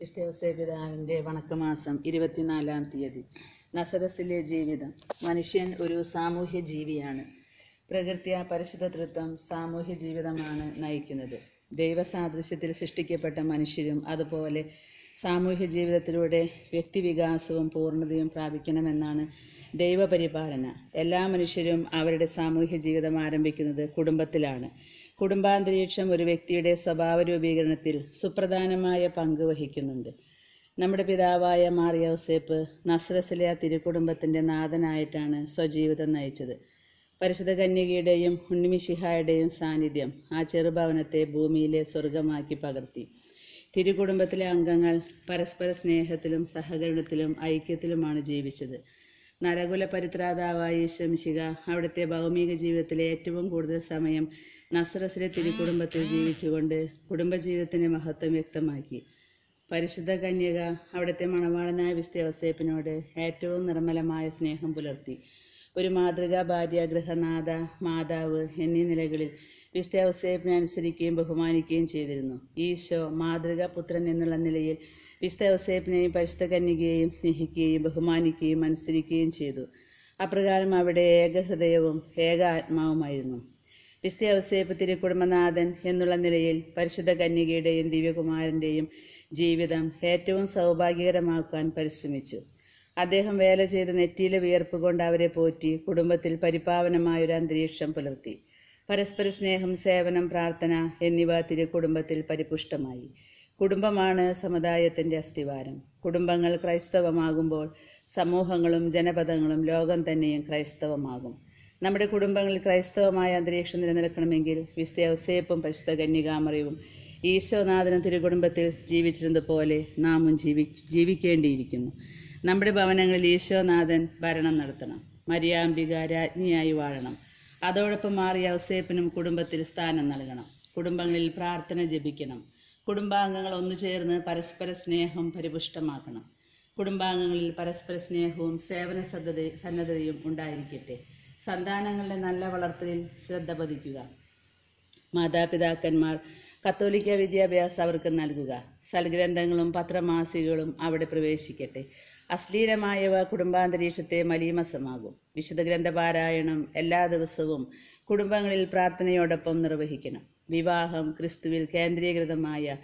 പിതാവിന്റെ വണക്കമാസം ഇരുപത്തിനാലാം തീയതി. നസരസിലെ ജീവിതം. മനുഷ്യൻ ഒരു സാമൂഹ്യ ജീവിയാണ്. പ്രകൃത്യ പരിശുദ്ധ തൃത്വം സാമൂഹ്യ ജീവിതമാണ് നയിക്കുന്നത്. ദൈവസാദൃശ്യത്തിൽ സൃഷ്ടിക്കപ്പെട്ട മനുഷ്യരും അതുപോലെ സാമൂഹ്യ ജീവിതത്തിലൂടെ വ്യക്തിവികാസവും പൂർണതയും പ്രാപിക്കണമെന്നാണ് ദൈവപരിപാലന. എല്ലാ മനുഷ്യരും അവരുടെ സാമൂഹ്യ ജീവിതം ആരംഭിക്കുന്നത് കുടുംബത്തിലാണ്. കുടുംബാന്തരീക്ഷം ഒരു വ്യക്തിയുടെ സ്വഭാവ രൂപീകരണത്തിൽ സുപ്രധാനമായ പങ്ക് വഹിക്കുന്നുണ്ട്. നമ്മുടെ പിതാവായ മാറിയൗസേപ്പ് നസ്രസിലെ ആ തിരുക്കുടുംബത്തിന്റെ നാഥനായിട്ടാണ് സ്വജീവിതം നയിച്ചത്. പരിശുദ്ധ കന്യകയുടെയും ഉണ്ണിമിഷിഹായുടെയും സാന്നിധ്യം ആ ചെറുഭവനത്തെ ഭൂമിയിലെ സ്വർഗമാക്കി പകർത്തി. തിരുകുടുംബത്തിലെ അംഗങ്ങൾ പരസ്പര സ്നേഹത്തിലും സഹകരണത്തിലും ഐക്യത്തിലുമാണ് ജീവിച്ചത്. നരകുല പരിത്രാതാവായ ഈശ്വമിശിക അവിടുത്തെ ഭൗമിക ജീവിതത്തിലെ ഏറ്റവും കൂടുതൽ സമയം നസ്രസിലെ തിരുക്കുടുംബത്തിൽ ജീവിച്ചുകൊണ്ട് കുടുംബജീവിതത്തിന്റെ മഹത്വം വ്യക്തമാക്കി. പരിശുദ്ധ കന്യക അവിടുത്തെ മണവാളനായ വിസ്തവസേപ്പിനോട് ഏറ്റവും നിർമ്മലമായ സ്നേഹം പുലർത്തി. ഒരു മാതൃകാ ഭാര്യ ഗൃഹനാഥ മാതാവ് എന്നീ നിലകളിൽ വിസ്തവസേപ്പിനെ അനുസരിക്കുകയും ബഹുമാനിക്കുകയും ചെയ്തിരുന്നു. ഈശോ മാതൃകാ പുത്രൻ എന്നുള്ള നിലയിൽ വിസ്തവസേപ്പിനെയും പരിശുദ്ധ കന്യകയെയും സ്നേഹിക്കുകയും ബഹുമാനിക്കുകയും അനുസരിക്കുകയും ചെയ്തു. അപ്രകാരം അവിടെ ഏകഹൃദയവും ഏക ആത്മാവുമായിരുന്നു വിസ്തവസേപ്പ് തിരുക്കുടുംബനാഥൻ എന്നുള്ള നിലയിൽ പരിശുദ്ധ കന്യകയുടെയും ദിവ്യകുമാരന്റെയും ജീവിതം ഏറ്റവും സൗഭാഗ്യകരമാക്കാൻ പരിശ്രമിച്ചു. അദ്ദേഹം വേല ചെയ്ത് നെറ്റിയിലെ വിയർപ്പ് കൊണ്ട് അവരെ പോറ്റി കുടുംബത്തിൽ പരിപാവനമായൊരു അന്തരീക്ഷം പുലർത്തി. പരസ്പര സ്നേഹം സേവനം പ്രാർത്ഥന എന്നിവ തിരുക്കുടുംബത്തിൽ പരിപുഷ്ടമായി. കുടുംബമാണ് സമുദായത്തിന്റെ അസ്ഥിവാരം. കുടുംബങ്ങൾ ക്രൈസ്തവമാകുമ്പോൾ സമൂഹങ്ങളും ജനപദങ്ങളും ലോകം തന്നെയും ക്രൈസ്തവമാകും. നമ്മുടെ കുടുംബങ്ങളിൽ ക്രൈസ്തവമായ അന്തരീക്ഷം നിലനിൽക്കണമെങ്കിൽ യോസേപ്പും പരിശുദ്ധ കന്യകാമറിയും ഈശോനാഥന തിരുകുടുംബത്തിൽ ജീവിച്ചിരുന്നതുപോലെ നാമും ജീവി ജീവിക്കേണ്ടിയിരിക്കുന്നു. നമ്മുടെ ഭവനങ്ങളിൽ ഈശോനാഥൻ ഭരണം നടത്തണം. മര്യാംബിക രാജ്ഞിയായി വാഴണം. അതോടൊപ്പം മാറിയ ഔസേപ്പിനും കുടുംബത്തിൽ സ്ഥാനം നൽകണം. കുടുംബങ്ങളിൽ പ്രാർത്ഥന ജപിക്കണം. കുടുംബാംഗങ്ങൾ ഒന്നു ചേർന്ന് പരസ്പര സ്നേഹം പരിപുഷ്ടമാക്കണം. കുടുംബാംഗങ്ങളിൽ പരസ്പര സ്നേഹവും സേവന സന്നദ്ധ സന്നദ്ധതയും ഉണ്ടായിരിക്കട്ടെ. സന്താനങ്ങളുടെ നല്ല വളർത്തലിൽ ശ്രദ്ധ പതിക്കുക. മാതാപിതാക്കന്മാർ കത്തോലിക്ക വിദ്യാഭ്യാസം അവർക്ക് നൽകുക. സൽഗ്രന്ഥങ്ങളും പത്രമാസികകളും അവിടെ പ്രവേശിക്കട്ടെ. അശ്ലീലമായവ കുടുംബാന്തരീക്ഷത്തെ മലീമസമാകും. വിശുദ്ധ ഗ്രന്ഥപാരായണം എല്ലാ ദിവസവും കുടുംബങ്ങളിൽ പ്രാർത്ഥനയോടൊപ്പം നിർവഹിക്കണം. വിവാഹം ക്രിസ്തുവിൽ കേന്ദ്രീകൃതമായ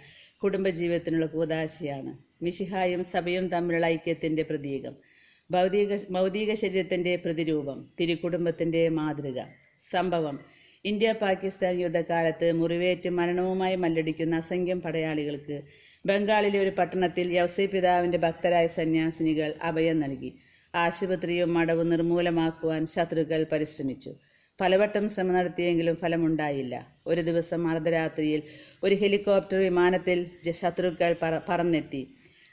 കുടുംബജീവിതത്തിനുള്ള കൂതാശയാണ്. മിശിഹായും സഭയും തമ്മിലുള്ള ഐക്യത്തിന്റെ പ്രതീകം. ഭൗതിക ഭൗതിക ശരീരത്തിന്റെ പ്രതിരൂപം തിരുക്കുടുംബത്തിന്റെ മാതൃക സംഭവം. ഇന്ത്യ പാകിസ്ഥാൻ യുദ്ധകാലത്ത് മുറിവേറ്റ് മരണവുമായി മല്ലടിക്കുന്ന അസംഖ്യം പടയാളികൾക്ക് ബംഗാളിലെ ഒരു പട്ടണത്തിൽ യവസി പിതാവിന്റെ ഭക്തരായ സന്യാസിനികൾ അഭയം നൽകി. ആശുപത്രിയും മടവും നിർമൂലമാക്കുവാൻ ശത്രുക്കൾ പരിശ്രമിച്ചു. പലവട്ടം ശ്രമം നടത്തിയെങ്കിലും ഫലമുണ്ടായില്ല. ഒരു ദിവസം അർദ്ധരാത്രിയിൽ ഒരു ഹെലികോപ്റ്റർ വിമാനത്തിൽ ശത്രുക്കൾ പറന്നെത്തി.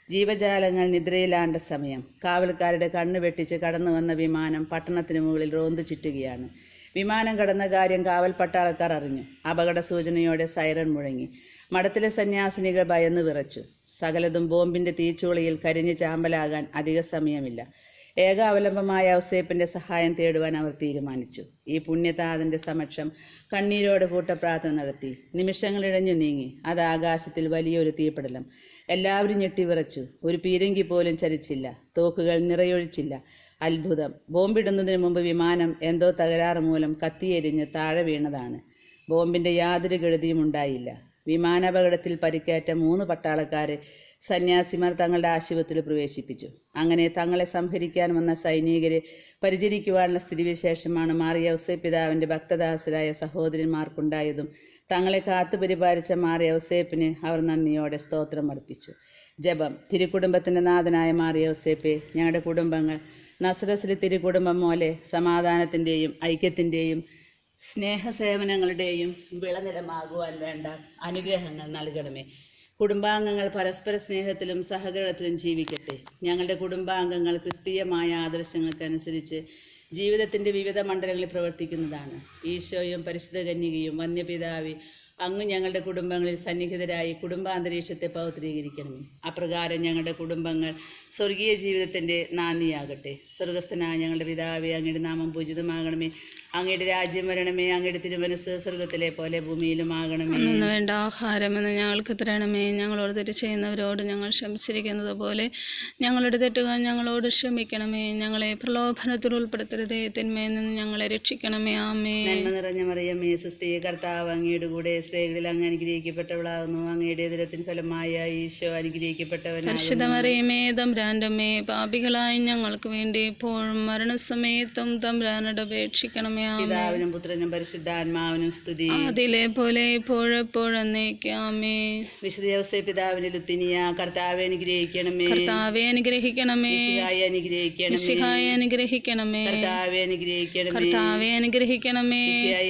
ജീവജാലങ്ങൾ നിദ്രയിലാണ്ട സമയം. കാവൽക്കാരുടെ കണ്ണു വെട്ടിച്ച് കടന്നു വന്ന വിമാനം പട്ടണത്തിന് മുകളിൽ റോന്തു ചുറ്റുകയാണ്. വിമാനം കടന്ന കാര്യം കാവൽ പട്ടാളക്കാർ അറിഞ്ഞു. അപകട സൂചനയോടെ സൈറൺ മുഴങ്ങി. മഠത്തിലെ സന്യാസിനികൾ ഭയന്ന് വിറച്ചു. സകലതും ബോംബിന്റെ തീച്ചൂളയിൽ കരിഞ്ഞു ചാമ്പലാകാൻ അധിക സമയമില്ല. ഏക അവലംബമായ ഔസേപ്പിന്റെ സഹായം തേടുവാൻ അവർ തീരുമാനിച്ചു. ഈ പുണ്യതാതന്റെ സമക്ഷം കണ്ണീരോട് കൂട്ടപ്രാർത്ഥന നടത്തി. നിമിഷങ്ങളിഴഞ്ഞു നീങ്ങി. അത് ആകാശത്തിൽ വലിയൊരു തീപടലം എല്ലാവരും ഞെട്ടിവിറച്ചു. ഒരു പീരങ്കി പോലും ചലിച്ചില്ല തോക്കുകൾ നിറയൊഴിച്ചില്ല. അത്ഭുതം. ബോംബിടുന്നതിന് മുമ്പ് വിമാനം എന്തോ തകരാറ് മൂലം കത്തിയെരിഞ്ഞ് താഴെ വീണതാണ്. ബോംബിന്റെ യാതൊരു ഗഴുതിയും ഉണ്ടായില്ല. വിമാനാപകടത്തിൽ പരിക്കേറ്റ മൂന്ന് പട്ടാളക്കാരെ സന്യാസിമാർ തങ്ങളുടെ ആശുപത്രിയിൽ പ്രവേശിപ്പിച്ചു. അങ്ങനെ തങ്ങളെ സംഹരിക്കാൻ വന്ന സൈനികരെ പരിചരിക്കുവാനുള്ള സ്ഥിതിവിശേഷമാണ് മാറിയ ഔസേപ്പിതാവിന്റെ ഭക്തദാസരായ സഹോദരന്മാർക്കുണ്ടായതും തങ്ങളെ കാത്തു പരിപാലിച്ച മാറിയ ഔസേപ്പിന് അവർ നന്ദിയോടെ സ്തോത്രം അർപ്പിച്ചു. ജപം. തിരുക്കുടുംബത്തിന്റെ നാഥനായ മാറിയ ഔസേപ്പെ ഞങ്ങളുടെ കുടുംബങ്ങൾ നസ്രസിലെ തിരുക്കുടുംബം പോലെ സമാധാനത്തിന്റെയും ഐക്യത്തിന്റെയും സ്നേഹസേവനങ്ങളുടെയും വിളനിലമാകുവാൻ വേണ്ട അനുഗ്രഹങ്ങൾ നൽകണമേ. കുടുംബാംഗങ്ങൾ പരസ്പര സ്നേഹത്തിലും സഹകരണത്തിലും ജീവിക്കട്ടെ. ഞങ്ങളുടെ കുടുംബാംഗങ്ങൾ ക്രിസ്തീയമായ ആദർശങ്ങൾക്കനുസരിച്ച് ജീവിതത്തിന്റെ വിവിധ മണ്ഡലങ്ങളിൽ പ്രവർത്തിക്കുന്നതാണ്. ഈശോയും പരിശുദ്ധ കന്യകയും വന്യപിതാവി അങ്ങ് ഞങ്ങളുടെ കുടുംബങ്ങളിൽ സന്നിഹിതരായി കുടുംബാന്തരീക്ഷത്തെ പൗത്രീകരിക്കണമേ അപ്രകാരം ഞങ്ങളുടെ കുടുംബങ്ങൾ സ്വർഗീയ ജീവിതത്തിന്റെ നാന്ദിയാകട്ടെ. സ്വർഗസ്ഥനായ ഞങ്ങളുടെ പിതാവെ അങ്ങയുടെ നാമം പൂജിതമാകണമേ. അങ്ങയുടെ രാജ്യം വരണമേ. അങ്ങയുടെ തിരുമനസ് സ്വർഗത്തിലെ പോലെ ഭൂമിയിലും ആകണമേ. അന്ന് വേണ്ട ആഹാരമെന്ന് ഞങ്ങൾക്ക് തരണമേ. ഞങ്ങളോട് തെറ്റ് ചെയ്യുന്നവരോട് ഞങ്ങൾ ക്ഷമിച്ചിരിക്കുന്നത് പോലെ ഞങ്ങളുടെ തെറ്റുകൾ ഞങ്ങളോട് ക്ഷമിക്കണമേ. ഞങ്ങളെ പ്രലോഭനത്തിൽ ഉൾപ്പെടുത്തരുതേ. തിന്മയിൽ നിന്ന് ഞങ്ങളെ രക്ഷിക്കണമേ. ആമേ നന്മ നിറഞ്ഞ മറിയമേ സുസ്ഥി കർത്താവ് അങ്ങയുടെ കൂടെ സ്ത്രീകളിൽ അങ്ങ് അനുഗ്രഹിക്കപ്പെട്ടവളാകുന്നു. അങ്ങയുടെ എതിരത്തിൻ ഫലമായ ഈശോ അനുഗ്രഹിക്കപ്പെട്ടവൻ പരിശുദ്ധമറിയമേ തമ്പ്രാന്റമ്മേ പാപികളായി ഞങ്ങൾക്ക് വേണ്ടി ഇപ്പോഴും മരണസമയത്തും തമ്പ്രാനോട് അപേക്ഷിക്കണമേ. ആമേ പിതാവിനും പുത്രനും പരിശുദ്ധാത്മാവിനും സ്തുതി. അതിലെ പോലെ ഇപ്പോഴെപ്പോഴെന്നേക്കാമേ വിശുദ്ധ പിതാവിന് ലുത്തിനിയ കർത്താവെ അനുഗ്രഹിക്കണമേ. കർത്താവെ അനുഗ്രഹിക്കണമേ. അനുഗ്രഹിക്കണമേ. അനുഗ്രഹിക്കണമേ. കർത്താവെ അനുഗ്രഹിക്കണമേ. കർത്താവെ അനുഗ്രഹിക്കണമേ.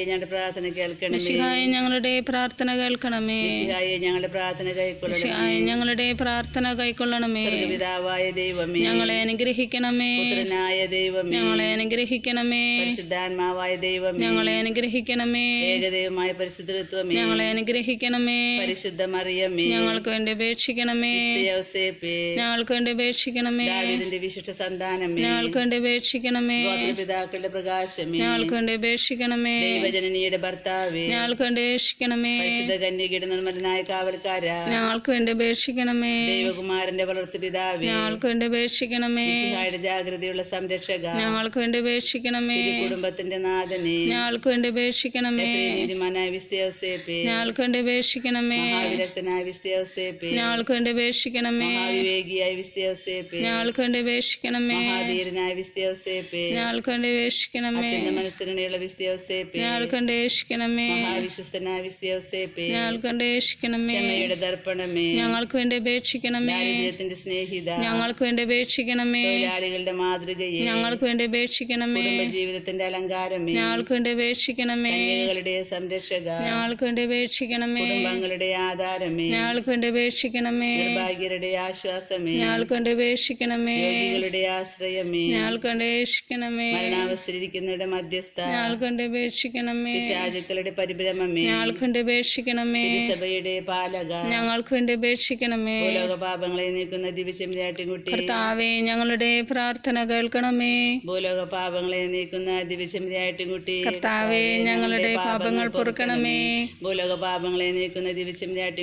ഞങ്ങളുടെ പ്രാർത്ഥന കേൾക്കണമേ. ഞങ്ങളുടെ പ്രാർത്ഥന കേൾക്കണമേ. ഞങ്ങളുടെ പ്രാർത്ഥന കൈക്കൊള്ളണമേ. ഞങ്ങളുടെ പ്രാർത്ഥന കൈക്കൊള്ളണമേ. പിതാവായ ദൈവമേ. ഞങ്ങളെ അനുഗ്രഹിക്കണമേ. പുത്രനായ ദൈവമേ. ഞങ്ങളെ അനുഗ്രഹിക്കണമേ. പരിശുദ്ധാത്മാവായ ദൈവമേ. ഞങ്ങളെ അനുഗ്രഹിക്കണമേ. ഏകദൈവമായ പരിശുദ്ധത്വമേ. ഞങ്ങളെ അനുഗ്രഹിക്കണമേ. പരിശുദ്ധ മറിയമേ ഞങ്ങൾക്ക് വേണ്ടി അപേക്ഷിക്കണമേ. ഞങ്ങൾക്ക് വേണ്ടി അപേക്ഷിക്കണമേ. ദാവീദിന്റെ വിശിഷ്ട സന്താനമേ. ഞങ്ങൾക്ക് വേണ്ടി അപേക്ഷിക്കണമേ. പിതാക്കളുടെ പ്രകാശമേ. ഞങ്ങൾക്ക് വേണ്ടി അപേക്ഷിക്കണമേ. ദൈവജനനിയുടെ ഭർത്താവേ. ഞങ്ങൾക്ക് വേണ്ടി അപേക്ഷിക്കണമേ. പരിശുദ്ധ കന്യകയുടെ നിർമ്മലനായ കാവൽക്കാര. ഞങ്ങൾക്ക് വേണ്ടി അപേക്ഷിക്കണമേ. ദൈവകുമാരന്റെ വളർത്തു പിതാവേ. ഞങ്ങൾക്ക് വേണ്ടി അപേക്ഷിക്കണമേ. ജാഗ്രതയുള്ള സംരക്ഷക. ഞങ്ങൾക്ക് വേണ്ടി അപേക്ഷിക്കണമേ. കുടുംബത്തിന്റെ നാഥനെ. ഞങ്ങൾക്ക് വേണ്ടി അപേക്ഷിക്കണമേ. നീതിമാനായ വിസ്തയോസേപ്പേ. ഞങ്ങൾക്ക് വേണ്ടി അപേക്ഷിക്കണമേ. മഹാവിരക്തനായ വിസ്തയോസേപ്പേ. ഞങ്ങൾക്ക് വേണ്ടി അപേക്ഷിക്കണമേ. വിവേകിയായ വിസ്തയോസേപ്പേ. ഞങ്ങൾക്ക് വേണ്ടി അപേക്ഷിക്കണമേ. മഹാധീരനായ വിസ്തയോസേപ്പേ. ഞങ്ങൾക്ക് വേണ്ടി അപേക്ഷിക്കണമേ. മനസ്സിലുള്ള വിസ്തയോസേപ്പേ. ഞങ്ങൾക്ക് വേണ്ടി അപേക്ഷിക്കണമേ. മഹാവിശ്വസ്തനായ വിസ്തയോസേപ്പേ ഞങ്ങൾക്ക് വേണ്ടി അപേക്ഷിക്കണമേ ക്ഷമയുടെ ദർപ്പണമേ ഞങ്ങൾക്ക് വേണ്ടി അപേക്ഷിക്കണമേ ദാരിദ്ര്യത്തിന്റെ സ്നേഹിത ഞങ്ങൾക്ക് വേണ്ടി അപേക്ഷിക്കണമേ തൊഴിലാളികളുടെ മാതൃകയെ ഞങ്ങൾക്ക് വേണ്ടി അപേക്ഷിക്കണമേ ജീവിതത്തിന്റെ അലങ്കാരമേ ഞങ്ങൾക്ക് വേണ്ടി അപേക്ഷിക്കണമേ ഞങ്ങളുടെ സംരക്ഷക ഞങ്ങൾക്ക് വേണ്ടി അപേക്ഷിക്കണമേ കുടുംബങ്ങളുടെ ആധാരമേ ഞങ്ങൾക്ക് വേണ്ടി അപേക്ഷിക്കണമേ നിർഭാഗ്യരുടെ ആശ്വാസമേ ഞങ്ങൾക്ക് വേണ്ടി അപേക്ഷിക്കണമേ രോഗികളുടെ ആശ്രയമേ ഞങ്ങൾക്ക് വേണ്ടി അപേക്ഷിക്കണമേ മരണാവസ്ഥയിലിരിക്കുന്നവരുടെ മധ്യസ്ഥ ഞങ്ങൾക്ക് വേണ്ടി അപേക്ഷിക്കണമേ പിശാചുക്കളുടെ പരിഭ്രമമേ ഞങ്ങൾക്ക് വേണ്ടി അപേക്ഷിക്കണമേ സഭയുടെ പാലക. ഞങ്ങൾക്ക് വേണ്ടി അപേക്ഷിക്കണമേ ഭൂലോകപാപങ്ങളെ നീക്കുന്ന കുട്ടി കർത്താവേ ഞങ്ങളുടെ പ്രാർത്ഥന കേൾക്കണമേ. ഭൂലോക പാപങ്ങളെ നീക്കുന്ന കുട്ടി കർത്താവേ ഞങ്ങളുടെ പാപങ്ങൾ പൊറുക്കണമേ. ഭൂലോക പാപങ്ങളെ നീക്കുന്ന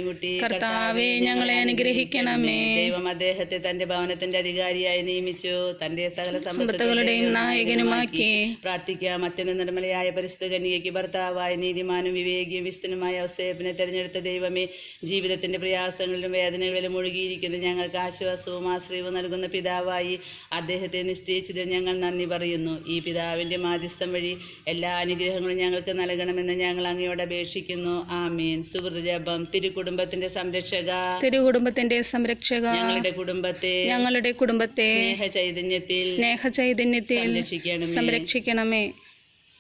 കുട്ടി കർത്താവേ ഞങ്ങളെ അനുഗ്രഹിക്കണമേ. ദൈവം അദ്ദേഹത്തെ തന്റെ ഭവനത്തിന്റെ അധികാരിയായി നിയമിച്ചു. തന്റെ സകല സമ്പത്തുകളുടെയും നായകനുമാക്കി. പ്രാർത്ഥിക്കാം. അത്യന്ത നിർമ്മലയായ പരിശുദ്ധ കന്യകയ്ക്ക് ഭർത്താവായ നീതിമാനും വിവേകിയും വിസ്തനുമായ അവസ്ഥയപ്പിനെ തെരഞ്ഞെടുത്ത ദൈവമേ ജീവിതത്തിന്റെ പ്രയാസങ്ങളിലും വേദനകളിലും ഒഴുകിയിരിക്കുന്ന ഞങ്ങൾക്ക് ആശ്വാസവും ആശ്രയവും നൽകുന്ന പിതാവായി അദ്ദേഹത്തെ നിശ്ചയിച്ചതിൽ ഞങ്ങൾ നന്ദി പറയുന്നു. ഈ പിതാവിന്റെ മാധ്യസ്ഥം വഴി എല്ലാ അനുഗ്രഹങ്ങളും ഞങ്ങൾക്ക് നൽകണമെന്ന് ഞങ്ങൾ അങ്ങയോട് അപേക്ഷിക്കുന്നു. ആമീൻ. സുഹൃത്ത് തിരുകുടുംബത്തിന്റെ സംരക്ഷക. തിരുകുടുംബത്തിന്റെ സംരക്ഷക. ഞങ്ങളുടെ കുടുംബത്തെ ഞങ്ങളുടെ കുടുംബത്തെ സ്നേഹ ചൈതന്യത്തിൽ സ്നേഹ ചൈതന്യത്തിൽ സംരക്ഷിക്കണമേ.